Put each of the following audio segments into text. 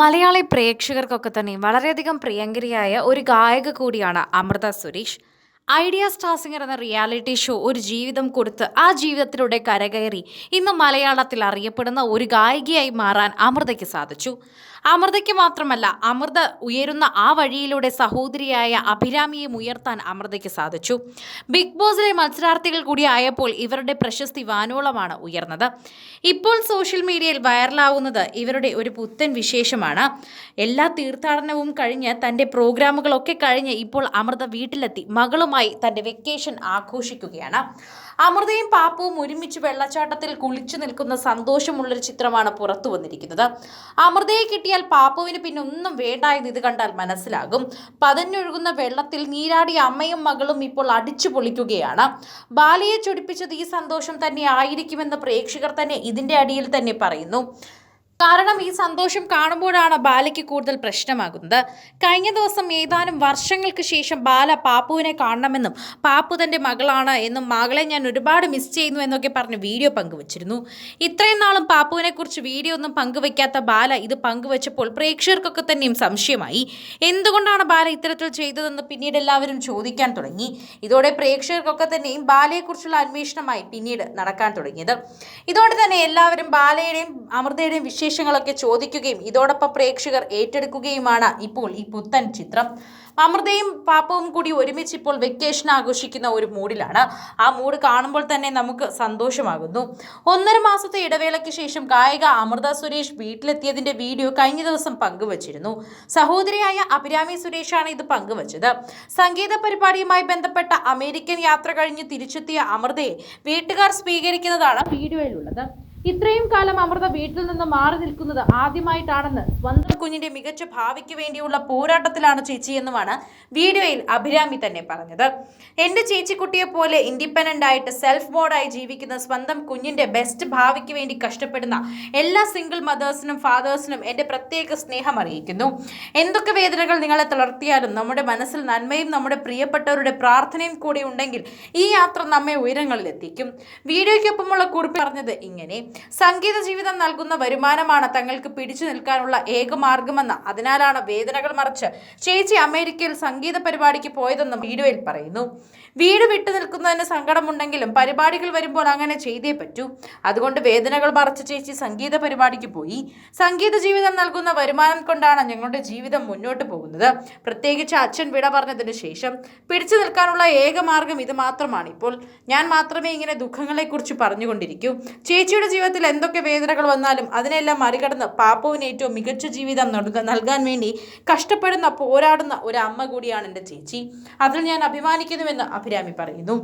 മലയാളി പ്രേക്ഷകർക്കൊക്കെ തന്നെ വളരെയധികം പ്രിയങ്കരിയായ ഒരു ഗായക കൂടിയാണ് Amrita Suresh. Idea Star Singer എന്ന റിയാലിറ്റി ഷോ ഒരു ജീവിതം കൊടുത്ത് ആ ജീവിതത്തിലൂടെ കരകയറി ഇന്ന് മലയാളത്തിൽ അറിയപ്പെടുന്ന ഒരു ഗായികയായി മാറാൻ അമൃതയ്ക്ക് സാധിച്ചു. അമൃതയ്ക്ക് മാത്രമല്ല അമൃത ഉയരുന്ന ആ വഴിയിലൂടെ സഹോദരിയായ അഭിരാമിയെ ഉയർത്താൻ അമൃതയ്ക്ക് സാധിച്ചു. ബിഗ് ബോസിലെ മത്സരാർത്ഥികൾ കൂടി ആയപ്പോൾ ഇവരുടെ പ്രശസ്തി വാനോളമാണ് ഉയർന്നത്. ഇപ്പോൾ സോഷ്യൽ മീഡിയയിൽ വൈറലാവുന്നത് ഇവരുടെ ഒരു പുത്തൻ വിശേഷമാണ്. എല്ലാ തീർത്ഥാടനവും കഴിഞ്ഞ് തന്റെ പ്രോഗ്രാമുകളൊക്കെ കഴിഞ്ഞ് ഇപ്പോൾ അമൃത വീട്ടിലെത്തി. മകളുമായി തന്റെ വെക്കേഷൻ ആഘോഷിക്കുകയാണ്. അമൃതയും പാപ്പവും ഒരുമിച്ച് വെള്ളച്ചാട്ടത്തിൽ കുളിച്ചു നിൽക്കുന്ന സന്തോഷമുള്ളൊരു ചിത്രമാണ് പുറത്തു വന്നിരിക്കുന്നത്. അമൃതയെ കിട്ടിയാൽ പാപ്പുവിന് പിന്നെ ഒന്നും വേണ്ട എന്ന് ഇത് കണ്ടാൽ മനസ്സിലാകും. പതഞ്ഞൊഴുകുന്ന വെള്ളത്തിൽ നീരാടിയ അമ്മയും മകളും ഇപ്പോൾ അടിച്ചു പൊളിക്കുകയാണ്. ബാലയെ ചൊടിപ്പിച്ചത് ഈ സന്തോഷം തന്നെ ആയിരിക്കുമെന്ന് പ്രേക്ഷകർ തന്നെ ഇതിന്റെ അടിയിൽ തന്നെ പറയുന്നു. കാരണം ഈ സന്തോഷം കാണുമ്പോഴാണ് ബാലയ്ക്ക് കൂടുതൽ പ്രശ്നമാകുന്നത്. കഴിഞ്ഞ ദിവസം ഏതാനും വർഷങ്ങൾക്ക് ശേഷം ബാല പാപ്പുവിനെ കാണണമെന്നും പാപ്പു തന്റെ മകളാണ് എന്നും മകളെ ഞാൻ ഒരുപാട് മിസ് ചെയ്യുന്നു എന്നൊക്കെ പറഞ്ഞ് വീഡിയോ പങ്കുവച്ചിരുന്നു. ഇത്രയും നാളും പാപ്പുവിനെ കുറിച്ച് വീഡിയോ ഒന്നും പങ്കുവെക്കാത്ത ബാല ഇത് പങ്കുവച്ചപ്പോൾ പ്രേക്ഷകർക്കൊക്കെ തന്നെയും സംശയമായി. എന്തുകൊണ്ടാണ് ബാല ഇത്തരത്തിൽ ചെയ്തതെന്ന് പിന്നീട് എല്ലാവരും ചോദിക്കാൻ തുടങ്ങി. ഇതോടെ പ്രേക്ഷകർക്കൊക്കെ തന്നെയും ബാലയെക്കുറിച്ചുള്ള അന്വേഷണമായി പിന്നീട് നടക്കാൻ തുടങ്ങിയത്. ഇതോടെ തന്നെ എല്ലാവരും ബാലയുടെയും അമൃതയുടെയും വിശേഷങ്ങളൊക്കെ ചോദിക്കുകയും ഇതോടൊപ്പം പ്രേക്ഷകർ ഏറ്റെടുക്കുകയുമാണ് ഇപ്പോൾ ഈ പുത്തൻ ചിത്രം. അമൃതയും പാപ്പവും കൂടി ഒരുമിച്ച് ഇപ്പോൾ വെക്കേഷൻ ആഘോഷിക്കുന്ന ഒരു മൂഡിലാണ്. ആ മൂഡ് കാണുമ്പോൾ തന്നെ നമുക്ക് സന്തോഷമാകുന്നു. ഒന്നര മാസത്തെ ഇടവേളയ്ക്ക് ശേഷം ഗായിക അമൃത സുരേഷ് വീട്ടിലെത്തിയതിന്റെ വീഡിയോ കഴിഞ്ഞ ദിവസം പങ്കുവച്ചിരുന്നു. സഹോദരിയായ അഭിരാമി സുരേഷാണ് ഇത് പങ്കുവച്ചത്. സംഗീത പരിപാടിയുമായി ബന്ധപ്പെട്ട അമേരിക്കൻ യാത്ര കഴിഞ്ഞ് തിരിച്ചെത്തിയ അമൃതയെ വീട്ടുകാർ സ്വീകരിക്കുന്നതാണ് വീഡിയോയിലുള്ളത്. ഇത്രയും കാലം അമൃത വീട്ടിൽ നിന്ന് മാറി നിൽക്കുന്നത് ആദ്യമായിട്ടാണെന്ന് സ്വന്തം കുഞ്ഞിന്റെ മികച്ച ഭാവിക്ക് വേണ്ടിയുള്ള പോരാട്ടത്തിലാണ് ചേച്ചി എന്നുമാണ് വീഡിയോയിൽ അഭിരാമി തന്നെ പറഞ്ഞത്. എന്റെ ചേച്ചിക്കുട്ടിയെ പോലെ ഇൻഡിപെൻഡന്റ് ആയിട്ട് സെൽഫ് മോഡായി ജീവിക്കുന്ന സ്വന്തം കുഞ്ഞിന്റെ ബെസ്റ്റ് ഭാവിക്ക് വേണ്ടി കഷ്ടപ്പെടുന്ന എല്ലാ സിംഗിൾ മദേഴ്സിനും ഫാദേഴ്സിനും എന്റെ പ്രത്യേക സ്നേഹം അറിയിക്കുന്നു. എന്തൊക്കെ വേദനകൾ നിങ്ങളെ തളർത്തിയാലും നമ്മുടെ മനസ്സിൽ നന്മയും നമ്മുടെ പ്രിയപ്പെട്ടവരുടെ പ്രാർത്ഥനയും കൂടി ഉണ്ടെങ്കിൽ ഈ യാത്ര നമ്മെ ഉയരങ്ങളിലെത്തിക്കും. വീഡിയോയ്ക്കൊപ്പമുള്ള കുറിപ്പ് പറഞ്ഞത് ഇങ്ങനെ. സംഗീത ജീവിതം നൽകുന്ന വരുമാനമാണ് തങ്ങൾക്ക് പിടിച്ചു നിൽക്കാനുള്ള ഏക മാർഗമെന്ന്. അതിനാലാണ് വേദനകൾ മറിച്ച് ചേച്ചി അമേരിക്കയിൽ സംഗീത പരിപാടിക്ക് പോയതെന്നും വീഡിയോയിൽ പറയുന്നു. വീട് വിട്ടു നിൽക്കുന്നതിന് സങ്കടമുണ്ടെങ്കിലും പരിപാടികൾ വരുമ്പോൾ അങ്ങനെ ചെയ്തേ പറ്റൂ. അതുകൊണ്ട് വേദനകൾ മറച്ച് ചേച്ചി സംഗീത പരിപാടിക്ക് പോയി. സംഗീത ജീവിതം നൽകുന്ന വരുമാനം കൊണ്ടാണ് ഞങ്ങളുടെ ജീവിതം മുന്നോട്ട് പോകുന്നത്. പ്രത്യേകിച്ച് അച്ഛൻ വിട പറഞ്ഞതിന് ശേഷം പിടിച്ചു നിൽക്കാനുള്ള ഏക മാർഗം ഇത് മാത്രമാണ്. ഇപ്പോൾ ഞാൻ മാത്രമേ ഇങ്ങനെ ദുഃഖങ്ങളെക്കുറിച്ച് പറഞ്ഞുകൊണ്ടിരിക്കൂ. ചേച്ചിയുടെ ജീവിതത്തിൽ എന്തൊക്കെ വേദനകൾ വന്നാലും അതിനെല്ലാം മറികടന്ന് പാപ്പുവിന് ഏറ്റവും മികച്ച ജീവിതം നൽക- നൽകാൻ വേണ്ടി കഷ്ടപ്പെടുന്ന പോരാടുന്ന ഒരു അമ്മ കൂടിയാണ് എന്റെ ചേച്ചി. അതിൽ ഞാൻ അഭിമാനിക്കുന്നുവെന്ന് അഭിരാമി പറയുന്നു.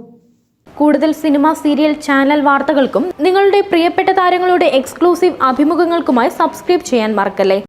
കൂടുതൽ സിനിമ സീരിയൽ ചാനൽ വാർത്തകൾക്കും നിങ്ങളുടെ പ്രിയപ്പെട്ട താരങ്ങളുടെ എക്സ്ക്ലൂസീവ് അഭിമുഖങ്ങൾക്കുമായി സബ്സ്ക്രൈബ് ചെയ്യാൻ മറക്കല്ലേ?